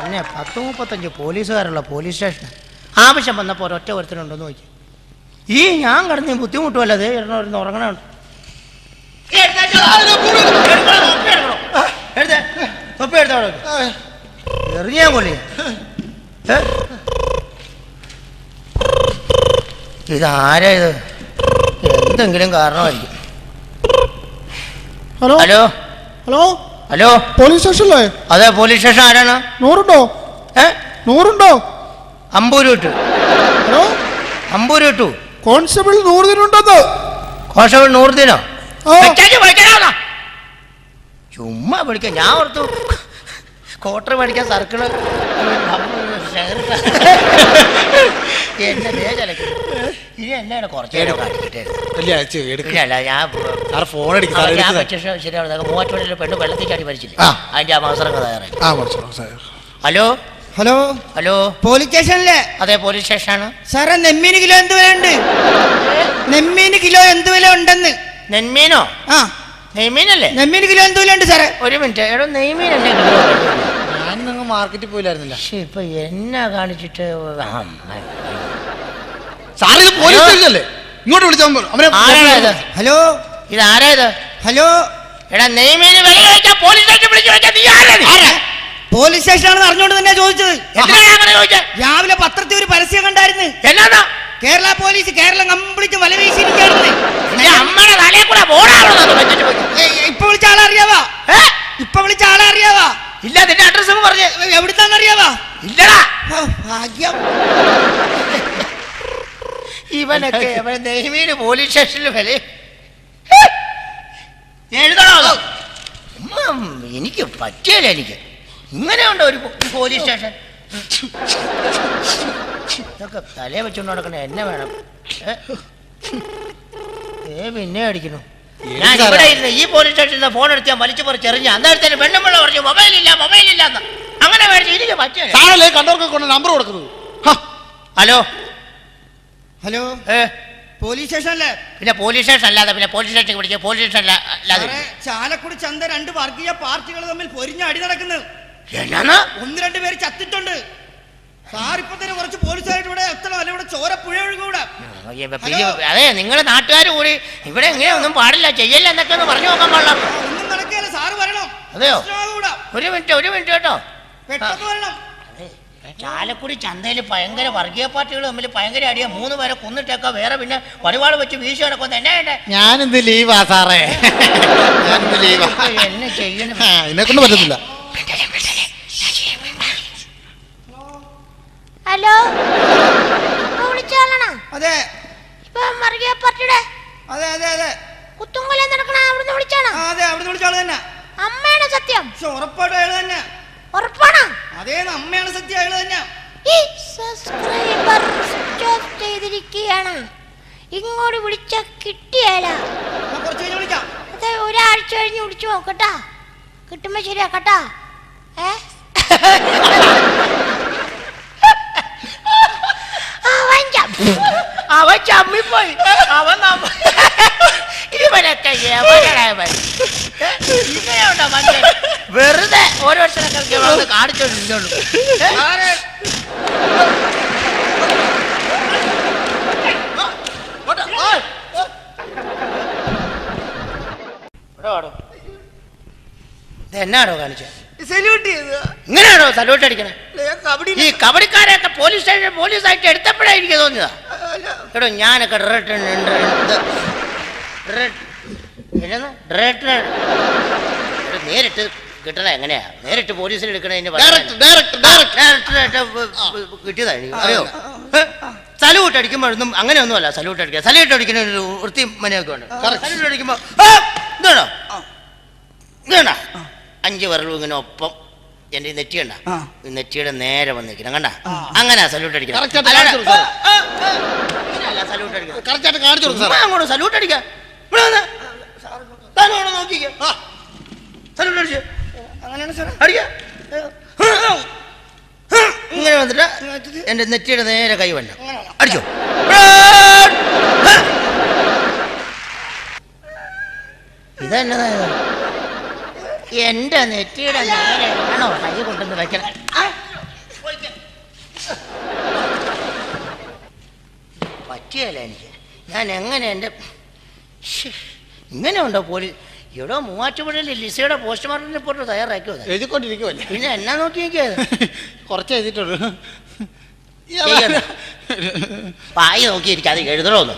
പിന്നെ പത്ത് മുപ്പത്തഞ്ച് പോലീസുകാരുള്ള പോലീസ് സ്റ്റേഷൻ. ആവശ്യം വന്നപ്പോൾ ഒരൊറ്റ ഒരുത്തനുണ്ടെന്ന് നോക്കി. ഈ ഞാൻ കിടന്ന് ബുദ്ധിമുട്ടുമല്ല അതേ ഇരുന്ന് ഉറങ്ങണുണ്ട്. എറിഞ്ഞാ കൊള്ളി ഇതാരാ ഇത്? എന്തെങ്കിലും കാരണമായിരിക്കും. Hello? Hello? Hello? Hello? Police സ്റ്റേഷനല്ലേ അതെ പോലീസ് സ്റ്റേഷൻ ആരാണ്? നൂറുണ്ടോ? ഏ? നൂറുണ്ടോ? അമ്പൂര് ഹലോ? അമ്പൂര് കോൺസ്റ്റബിൾ നൂറുദിനുണ്ടെന്ന് കോൺസ്റ്റബിൾ നൂറുദ്ദീനോ ആ. വെച്ചാച്ച് വിളിക്കണോന്നാ? ചുമ്മാ വിളിക്കാം. ഞാൻ ഓർത്തു ക്വാർട്ടർ മേടിക്കാൻ സർക്കിൾ എന്നെ. ഇനി കുറച്ച് നേരം അല്ല എടുക്ക. ഇല്ല, അല്ല ഞാൻ സാറ് ഫോൺ അടിക്കും. സാർ ഞാൻ എടുക്ക്. പറ്റിയ ശരിയാണ് മൂവാറ്റുപുഴയിലെ പെണ്ണ് വെള്ളത്തിൽ ചാടി മരിച്ചില്ലേ? ആ. അതിന്റെ ആ അവസരം തയ്യാറായി. ആ മനസ്സിലാവും sir hello? Hello? Hello? Police സ്റ്റേഷനിലെ? അതെ പോലീസ് സ്റ്റേഷനാണ്. സാറേ നെമ്മീന് കിലോ എന്ത് വില ഉണ്ട് നെമ്മീന് കിലോ എന്ത് വില ഉണ്ടെന്ന്? നെന്മീനോ ആ. നെയ്മീനല്ലേ? നെമ്മീന് കിലോ എന്ത് വില ഉണ്ട് സാറേ? ഒരു മിനിറ്റ്. എടോ നെയ്മീൻ എന്നെ ഞാൻ നിങ്ങൾ മാർക്കറ്റിൽ പോയില്ലായിരുന്നില്ല. പക്ഷെ ഇപ്പൊ എന്നാ കാണിച്ചിട്ട്? ആ, സാർ ഇത് പോലീസ്? സ്റ്റേഷനല്ലേ? ഇങ്ങോട്ട് വിളിച്ചാൽ അവരെ അവനെ ആരാ ഇത്? ഹലോ. ഇത് ആരാ ഇത്? ഹലോ. എടാ നെയ്മീന് വില ചോദിച്ചാ പോലീസ് സ്റ്റേഷൻ വിളിച്ചു ചോദിച്ചാ നീ ആരാ നീ? പോലീസ് സ്റ്റേഷനാണെന്ന് അറിഞ്ഞുകൊണ്ട് തന്നെ ചോദിച്ചത്. എന്തിനാ അങ്ങനെ ചോദിച്ചേ? രാവിലെ പത്രത്തിൽ ഒരു പരസ്യം കണ്ടായിരുന്നു. എന്നാ കേരള പോലീസ് കേരളം കംപ്ലീറ്റ് വല വീശിയിരിക്കുകയാണെന്ന്. അമ്മയുടെ തലയെ കൂടെ ബോർഡാണോ അത് വെച്ചിട്ട് പോയി? ഏ, ഇപ്പൊ വിളിച്ച ആളെ അറിയാവാ? ഏ? ഇപ്പൊ വിളിച്ച ആളെ അറിയാവാ? ഇല്ല നിന്റെ അഡ്രസ് ഒന്ന് പറഞ്ഞേ. എവിടുത്താന്ന് അറിയാവാ? ഇല്ലടാ. ഓ, ഭാഗ്യം. ഇവനൊക്കെ അവൻ നെയ്മീന് പോലീസ് സ്റ്റേഷനിൽ വില എഴുതണോ? എനിക്ക് പറ്റിയല്ല എനിക്ക്. ഇങ്ങനെ ഉണ്ടോ ഒരു പോലീസ് സ്റ്റേഷൻ? ഇതൊക്കെ തലേ വെച്ചുകൊണ്ട് നടക്കണ എന്നെ വേണം. ഏ? പിന്നെ അടിക്കുന്നു. ഞാൻ ഇവിടെ ഇരുന്ന് ഈ പോലീസ് സ്റ്റേഷനിൽ ഫോൺ എടുത്ത് ഞാൻ വലിച്ചു പറിച്ച് എറിഞ്ഞ അന്നേരത്തേന് പെണ്ണുമ്പിള്ള പറഞ്ഞു ഇല്ല മൊബൈൽ എന്ന്. അങ്ങനെ മേടിച്ചു എനിക്ക് പറ്റിയല്ലേ? കണ്ടവർക്ക് കൊണ്ട് നമ്പർ കൊടുക്കുന്നു ഹലോ? ഹലോ? പോലീസ് സ്റ്റേഷനല്ലേ? പിന്നെ പോലീസ് സ്റ്റേഷൻ അല്ലാതെ പിന്നെ പോലീസ് സ്റ്റേഷൻ വിളിക്കുക പോലീസ് സ്റ്റേഷൻ അല്ല- അല്ലാതെ ചാലക്കുടി ചന്ത രണ്ട് വർഗീയ പാർട്ടികൾ തമ്മിൽ പൊരിഞ്ഞ അടി നടക്കുന്നു എന്നാണ് ഒന്ന് രണ്ട് പേര് ചത്തിട്ടുണ്ട്. സാർ ഇപ്പോ തന്നെ കുറച്ച് പോലീസുകാരായിട്ട് ഇവിടെ എത്തണം. അല്ലെ ഇവിടെ ചോര പുഴ ഒഴുകൂടെ. അതെ നിങ്ങളുടെ നാട്ടുകാർ കൂടി ഇവിടെ എങ്ങനെ ഒന്നും പാടില്ല. ചെയ്യല്ല എന്നൊക്കെ ഒന്ന് പറഞ്ഞു നോക്കാൻ പാടില്ല. ഒന്നും നടക്കില്ല സാറ് വരണം. അതെയോ? ഒരു മിനിറ്റ് ഒരു മിനിറ്റ് കേട്ടോ. പെട്ടെന്ന് വരണം. ചാലക്കുടി ചന്തയിൽ ഭയങ്കര വർഗീയ പാർട്ടികൾ തമ്മിൽ ഭയങ്കര അടിയ. മൂന്ന് പേരെ കൊന്നിട്ടൊക്കെ. വേറെ പിന്നെ പരിപാട് വെച്ച് വീശി നടക്കുന്ന. എന്നാ വേണ്ടേ ഞാനിന്ന് ലീവാ സാറേ? ഞാനിന്ന് ലീവാ? എന്നെ ചെയ്യണം ആ, എന്നെ കൊണ്ട് പറ്റത്തില്ല ഹലോ? അതെ. പാർട്ടിയുടെ അതെ അതെ അതെ. നടക്കണ അവിടുന്ന് വിളിച്ചാണോ അതെ വിളിച്ചാണ് തന്നെ. അമ്മയാണ് സത്യം? അയാൾ തന്നെ. ഉറപ്പാണോ? അതേ അമ്മയാണ് സത്യം അയാൾ തന്നെ ഈ സബ്സ്ക്രൈബർ ചെയ്തിരിക്കുകയാണ്. ഇങ്ങോട്ട് വിളിച്ച കിട്ടിയല്ല കുറച്ച് കഴിഞ്ഞ് വിളിക്കാം. അതെ ഒരാഴ്ച കഴിഞ്ഞ് വിളിച്ചു നോക്കട്ടാ. കിട്ടുമ്പോ ശരിയാക്കട്ടാ. ഏ? അവൻ ചമ്മിപ്പോയി. അവൻ നമ്മ- ഇങ്ങനെയുണ്ടോ മനുഷ്യൻ? വെറുതെ ഓരോരുത്തരൊക്കെ വന്ന് കാണിച്ചോണ്ടിരുന്നോളൂ ഏ? ഓടാ, ഓ. ഇവിടെ വാടോ. ഇത് എന്നാണോ കാണിച്ചത് ഇങ്ങനെയാണോ സല്യൂട്ട് അടിക്കണേ ഈ കബഡിക്കാരെയൊക്കെ പോലീസ് സ്റ്റേഷൻ പോലീസായിട്ട് എടുത്തപ്പോഴാണ് എനിക്ക് തോന്നിയതാ എടോ ഞാനൊക്കെ നേരിട്ട് കിട്ടണ എങ്ങനെയാ? നേരിട്ട് പോലീസിൽ എടുക്കണതിന് ഡയറക്റ്റ് ഡയറക്റ്റ് ഡയറക്റ്റ് കിട്ടിയതാ എനിക്ക് അറിയോ? അടിക്കുമ്പോഴൊന്നും അങ്ങനെ ഒന്നും അല്ല. സല്യൂട്ട് അടിക്കുക. സലൂട്ട് അടിക്കുന്ന ഒരു വൃത്തി മനയൊക്കെ ഉണ്ട്. സല്യൂട്ട് അടിക്കുമ്പോ ആ, ഇതാണോ? ഇതാണോ? അഞ്ച് വിരലും ഇങ്ങനെ ഒപ്പം എന്റെ ഈ നെറ്റി കണ്ട? നെറ്റിയുടെ നേരെ വന്നിരിക്കണം. കണ്ട? അങ്ങനെ സല്യൂട്ട് അടിക്കണം സല്യൂട്ട് അടിക്കാം അങ്ങോട്ട് സല്യൂട്ട് അടിക്കാം വന്ന് നോക്കിക്കേ. സല്യൂട്ട് അടിച്ച്. അങ്ങനെയാണ് സാറേ. അടിക്ക. ഇങ്ങനെ വന്നിട്ട് എന്റെ നെറ്റിയുടെ നേരെ കൈ വന്ന. അടിച്ചോ. ഇതെന്നതാ ഇത്? എന്റെ നെറ്റിയുടെ നേരെയാണോ കൈ കൊണ്ടുവന്ന് പോയിക്ക. പറ്റിയല്ല എനിക്ക്? ഞാൻ എങ്ങനെ എന്റെ ശ്ശേ, ഇങ്ങനെ ഉണ്ടോ പോലീസ് ഇവിടെ മൂവാറ്റുപുഴയിൽ ലിസയുടെ പോസ്റ്റ്മോർട്ടം റിപ്പോർട്ട് തയ്യാറാക്കി എഴുതിക്കൊണ്ടിരിക്കുമല്ലേ എഴുതിക്കൊണ്ടിരിക്കുവല്ലേ? പിന്നെ എന്നാ നോക്കി നോക്കിയത് കുറച്ച് എഴുതിയിട്ടുള്ളൂ. പായി പായ നോക്കിയിരിക്കും അത് എഴുതണോന്ന്?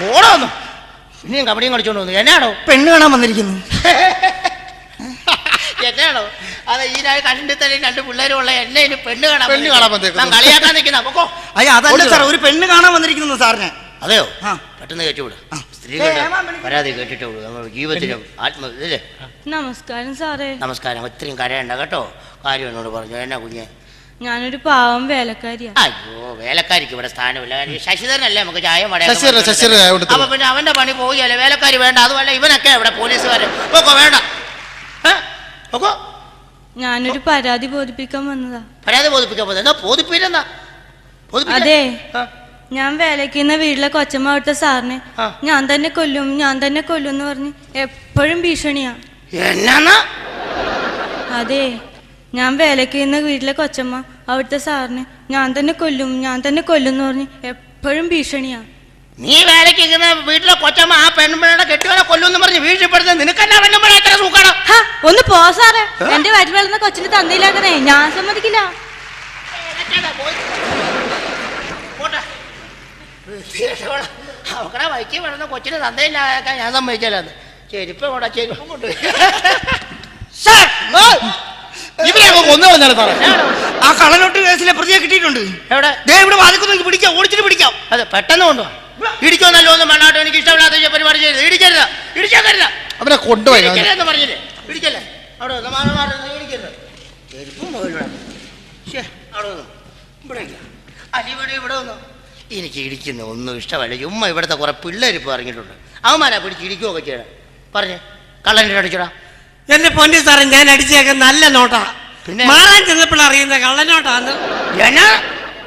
പോണോന്നു? ഇനിയും കബഡിയും കളിച്ചോണ്ട് വന്നു. എന്നാണോ പെണ്ണ് കാണാൻ വന്നിരിക്കുന്നു. എന്നാണോ അത് ഈ കണ്ടിട്ട് തന്നെ രണ്ട് പിള്ളേരും ഉള്ള എന്നെ ഇനി പെണ്ണ് കാണാൻ പെണ്ണ് കാണാൻ വന്നേക്കുന്നു. ഞാൻ കളിയാക്കാൻ നിൽക്കുന്ന. പൊക്കോ അയ്യ അതല്ല സാർ ഒരു പെണ്ണ് കാണാൻ വന്നിരിക്കുന്നു സാറിനെ. അതെയോ? ആ. പെട്ടെന്ന് കേട്ടുവിടും. സ്ത്രീകളുടെ പരാതി കേട്ടിട്ട് വിടും നമ്മുടെ ജീവിതത്തിലും ആത്മ ഇല്ലേ? നമസ്കാരം സാറേ. നമസ്കാരം. ഇത്രയും കരയണ്ട കേട്ടോ. കാര്യം എന്നോട് പറഞ്ഞു. എന്നാ കുഞ്ഞെ? ഞാനൊരു പാവം വേലക്കാരിയാ. അയ്യോ വേലക്കാരിക്ക് ഇവിടെ സ്ഥാനമില്ല. ഈ ശശിധരനല്ലേ നമുക്ക് ചായ ശശിധരൻ, ശശിധരൻ ചായ. അപ്പൊ പിന്നെ അവന്റെ പണി പോവുകയല്ലേ? വേലക്കാരി വേണ്ട. അതുമല്ല ഇവനൊക്കെ ഇവിടെ പോലീസുകാര്. ഓക്കോ വേണ്ട? ഓക്കോ ഞാനൊരു പരാതി ബോധിപ്പിക്കാൻ വന്നതാ. പരാതി ബോധിപ്പിക്കാൻ പോകുന്നത് എന്നാ ബോധിപ്പിക്കാ അതെ. ഞാൻ വേലക്കുന്ന വീട്ടിലെ കൊച്ചമ്മ അവിടുത്തെ സാറിനെ ഞാൻ തന്നെ കൊല്ലും ഞാൻ തന്നെ കൊല്ലും എന്ന് പറഞ്ഞ് എപ്പോഴും ഭീഷണിയാ. അതെ. ഞാൻ വേലയ്ക്ക് വീട്ടിലെ കൊച്ചമ്മ അവിടുത്തെ സാറിനെ ഞാൻ തന്നെ കൊല്ലും ഞാൻ തന്നെ കൊല്ലും എന്ന് പറഞ്ഞ് എപ്പോഴും ഭീഷണിയാ. നീ വേലയ്ക്ക് ഇരിക്കുന്ന വീട്ടിലെ കൊച്ചമ്മ ആ പെൺപിള്ളയുടെ കെട്ടിയോനെ കൊല്ലുമെന്ന് പറഞ്ഞ് വീഴ്ചപ്പെടുന്നത് നിനക്കെന്നാ പെൺപിള്ള എത്ര സൂക്കാണ് ഒന്ന് പോ സാറേ. എന്റെ വയറ്റിൽ വളർന്ന കൊച്ചിന് തന്നില്ലാക്കണേ ഞാൻ സമ്മതിക്കില്ല. അവക്കടെ വൈക്കി വളർന്ന കൊച്ചിന് തന്തയില്ലാക്കാൻ ഞാൻ സമ്മതിച്ചാലെന്ന് ചെരുപ്പ് കൊണ്ടാ ചെരുപ്പും കൊണ്ട് ഇവരെ കൊന്നു സാറേ? ആ കളനോട്ട് കേസിലെ പ്രതിയെ കിട്ടിയിട്ടുണ്ട്. എവിടെ? ദേ ഇവിടെ വാദിക്കുന്നു പിടിക്കാം ഓടിച്ചിട്ട് പിടിക്കാം. അതെ പെട്ടെന്ന് കൊണ്ടോ ഇടിക്കോന്നല്ലോ ഒന്നും വേണ്ടാട്ടോ എനിക്ക് ഇഷ്ടമില്ലാത്ത പരിപാടി ചെയ്ത് ഇടിക്കരുത്. ഇടിച്ചേക്കരുത്. അവരെ കൊണ്ടുപോയി. അവനെ. ഇടിക്കരുതെന്ന് പറഞ്ഞില്ലേ? ഇടിക്കല്ലേ? അവിടെ ഇടിക്കരുത്. ചെരുപ്പും വന്നു. ഇവിടെ വന്നു. എനിക്ക് ഇടിക്കുന്ന ഒന്നും ഇഷ്ടമല്ല. ചുമ്മാ ഇവിടുത്തെ കുറെ പിള്ളേർ ഇപ്പോൾ ഇറങ്ങിയിട്ടുണ്ട്. അവന്മാരാ പിടിച്ച് ഇടിക്കുകയൊക്കെ ചെയ്യണം. പറഞ്ഞേ. കള്ളന്റെ അടിച്ചോടാ. എന്റെ പൊന്നി സാറേ ഞാൻ അടിച്ചേക്ക നല്ല നോട്ടാ. പിന്നെ? മാറാൻ ചെന്നപ്പോൾ അറിയുന്ന കള്ളനോട്ടാന്ന്.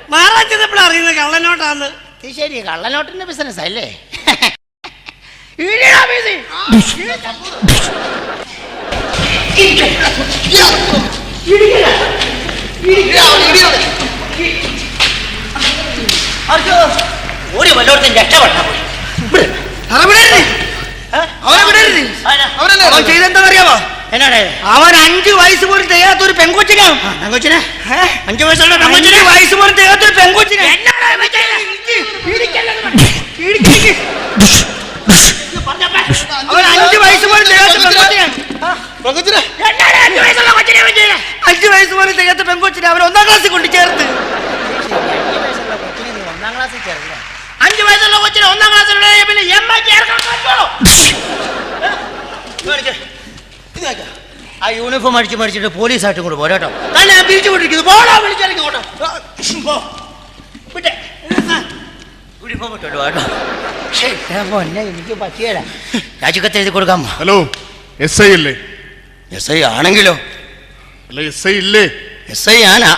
മാറാൻ ചെന്നപ്പോൾ അറിയുന്ന കള്ളനോട്ടാന്ന്. ഇത് ശരി കള്ളനോട്ടിന്റെ ബിസിനസ് അല്ലേ? ഓടി വല്ലോടത്തും രക്ഷപ്പെട്ടാ പോയി. അവരെ വിടരുത്. അവരെ വിടരുത്. ചെയ്തെന്താ അറിയാമോ എന്നാടേ അവൻ അഞ്ചു വയസ്സ് പോലും തികയാത്ത ഒരു പെങ്കൊച്ചിനെ പെങ്കൊച്ചിനെ ഏ? അഞ്ചു വയസ്സുള്ള അഞ്ചു പെങ്കൊച്ചിനെ വയസ്സ് പോലും തികയാത്ത ഒരു പെങ്കൊച്ചിനെ അവൻ അഞ്ചു വയസ്സ് പോലും തികയാത്ത പെങ്കൊച്ചിനെ അഞ്ചു വയസ്സ് പോലും തികയാത്ത പെങ്കൊച്ചിനെ അവൻ ഒന്നാം ക്ലാസ്സിൽ കൊണ്ട് ചേർത്ത് ഒന്നാം ക്ലാസ്സിൽ ചേർന്നില്ല അഞ്ചു വയസ്സുള്ള കൊച്ചിനെ ഒന്നാം ക്ലാസ്സിലുള്ള പിന്നെ എം ഐ ചേർക്കാൻ പറ്റുള്ളൂ ആ യൂണിഫോം അടിച്ച് മടിച്ചിട്ട് പോലീസായിട്ടും കൂടെ പോരാട്ടോ തന്നെ ഞാൻ പിരിച്ചു വിട്ടിരിക്കുന്നു പോടാ വിളിച്ചിറങ്ങി ഓട്ടോ. വിട്ടെ. യൂണിഫോം ഇട്ടോട്ട് കേട്ടോ എനിക്ക് പറ്റിയല്ല രാജിക്കത്ത് എഴുതി കൊടുക്കാം ഹലോ എസ് ഐ അല്ലേ എസ് ഐ ആണെങ്കിലോ? അല്ല എസ് ഐ ഇല്ലേ? എസ് ഐ ആനാ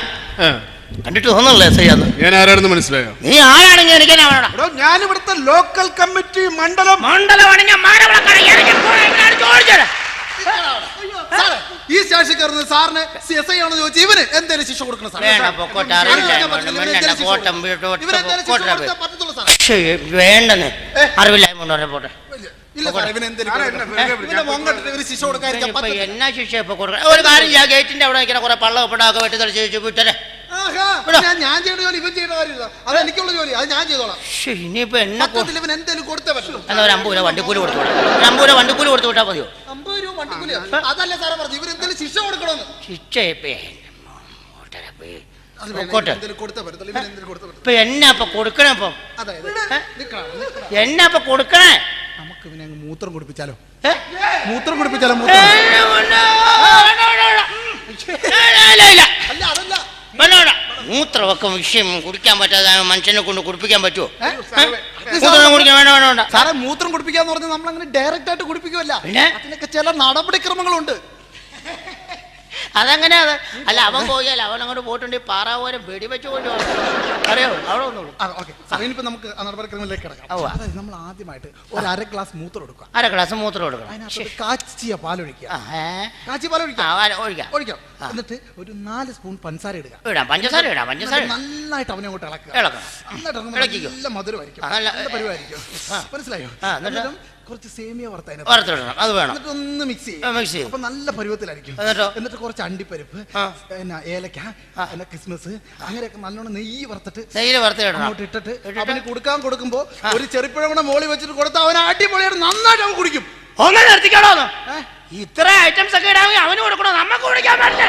കണ്ടിട്ട് തോന്നല്ലോ എസ് ഐ ആന്ന്. ഞാൻ ആരാണെന്ന് മനസ്സിലായോ? നീ ആരാണെങ്കിൽ എനിക്ക് ഞാൻ ഇവിടുത്തെ ലോക്കൽ കമ്മിറ്റി മണ്ഡലം മണ്ഡലമാണെങ്കിൽ ഈ സ്റ്റേഷൻ കയറുന്നത് സാറിന് എസ് ഐ ആണെന്ന് ചോദിച്ചു ഇവന് എന്തേലും ശിക്ഷ കൊടുക്കണം വേണ്ട പൊക്കോട്ടെ കോട്ടം പറ്റത്തുള്ളൂ സാറേ. വേണ്ടെന്ന്. അറിവില്ലായ്മ കൊണ്ട് പറഞ്ഞ പോട്ടെ? ഇല്ല ഇവന് എന്തേലും ശിക്ഷ കൊടുക്കാതിരിക്കാൻ ഇപ്പൊ പറ്റത്തില്ല. എന്നാ ശിക്ഷ ഇപ്പൊ കൊടുക്കണം ഒരു കാര്യം ചെയ്യാം ഗേറ്റിന്റെ അവിടെ നിൽക്കുന്ന കുറെ പള്ള പെടാക്കെ വെട്ടി തെളിച്ച് ചോദിച്ചു വിട്ടരെ. ആഹാ, ഞാൻ ഞാൻ ചെയ്യേണ്ട ജോലി ഇവൻ ചെയ്യേണ്ട കാര്യമില്ല. അത് എനിക്കുള്ള ജോലി അത് ഞാൻ ചെയ്തോളാം. ശ്ശേ, ഇനിയിപ്പൊ എന്നെ കൊ- ഇവൻ എന്തേലും കൊടുത്തേ പറ്റുള്ളൂ എന്നാ ഒരു അമ്പത് രൂപ വണ്ടിക്കൂലി കൊടുത്തു വിടാം. ഒരു അമ്പത് വണ്ടിക്കൂലി കൊടുത്തു വിട്ടാൽ മതിയോ? അമ്പത് വണ്ടിക്കൂലിയാ? അതല്ല സാറേ പറഞ്ഞു ഇവർ ശിക്ഷ കൊടുക്കണമെന്ന് ശിക്ഷ എന്നെ കൊടുക്കണേ ഇപ്പൊ. എന്നാ കൊടുക്കണേ. നമുക്ക് ഇവനെ അങ്ങ് മൂത്രം കുടിപ്പിച്ചാലോ? മൂത്രം കുടിപ്പിച്ചാലോ മൂത്രം. അല്ല അതല്ല. മൂത്രമൊക്കെ വിഷയം കുടിക്കാൻ പറ്റാതെ മനുഷ്യനെ കൊണ്ട് കുടിപ്പിക്കാൻ പറ്റുമോ? മൂത്രം കുടിക്കാൻ വേണ്ട വേണ്ട വേണ്ട. സാറേ മൂത്രം കുടിപ്പിക്കാന്ന് പറഞ്ഞാൽ നമ്മൾ അങ്ങനെ ഡയറക്റ്റ് ആയിട്ട് കുടിപ്പിക്കുമല്ല അതിനൊക്കെ ചില നടപടിക്രമങ്ങളുണ്ട്. അതെങ്ങനെയാ അത് അല്ല അവൻ പോയാൽ അവൻ അങ്ങോട്ട് പോയിട്ടുണ്ട് പാറാവോരം വെടിവെച്ച് കൊണ്ടുപോകണം അറിയോ? അവിടെ ഒന്നുള്ളൂ ഇനിയിപ്പോ നമുക്ക് നടപടിക്രമത്തിലേക്ക് കിടക്കാം. അതായത് നമ്മൾ ആദ്യമായിട്ട് ഒരു അര ഗ്ലാസ് മൂത്രം എടുക്കുക. അര ഗ്ലാസ് മൂത്രം അതിനകത്ത് കാച്ചിയ പാലൊഴിക്കുക? കാച്ചിയ പാലൊഴിക്കുക ഒഴിക്കാം. ഒഴിക്കാം. എന്നിട്ട് ഒരു നാല് സ്പൂൺ പഞ്ചസാര ഇടുക. ഇടാം. പഞ്ചസാര ഇടാം. പഞ്ചസാര നന്നായിട്ട് അവനെ അങ്ങോട്ട് ഇളക്കുക. ഇളക്കണം. നന്നായിട്ട്. നല്ല മധുരമായിരിക്കും. നല്ല- പരിവായിരിക്കും. മനസ്സിലായോ? കുറച്ച് സേമിയ വറുത്തതിന് വറുത്തിടണം. അത് വേണം. എന്നിട്ട് ഒന്ന് മിക്സ് ചെയ്യും. ആ, mix ചെയ്യും. അപ്പൊ നല്ല പരുവത്തിലായിരിക്കും. എന്നിട്ടോ? എന്നിട്ട് കുറച്ച് അണ്ടിപ്പരിപ്പ് ആ. പിന്നെ ഏലക്ക പിന്നെ ക്രിസ്മസ് അങ്ങനെയൊക്കെ നല്ലോണം നെയ്യ് വറുത്തിട്ട് നെയ്യിൽ വറുത്തിടണം. അങ്ങോട്ട് ഇട്ടിട്ട് ഇട്ടിട്ട്? അവന് കൊടുക്കാൻ കൊടുക്കുമ്പോ ഒരു ചെറുപ്പഴം കൂടെ മോളി വെച്ചിട്ട് കൊടുത്താൽ അവൻ അടിപൊളിയായിട്ട് നന്നായിട്ട് അവൻ കുടിക്കും. ഒന്ന് നിർത്തിക്കണോ ഏ? ഇത്ര ഐറ്റംസ് ഒക്കെ ഇടാമെങ്കിൽ അവന് കൊടുക്കണോ. നമുക്ക് കുടിക്കാൻ പറ്റില്ല.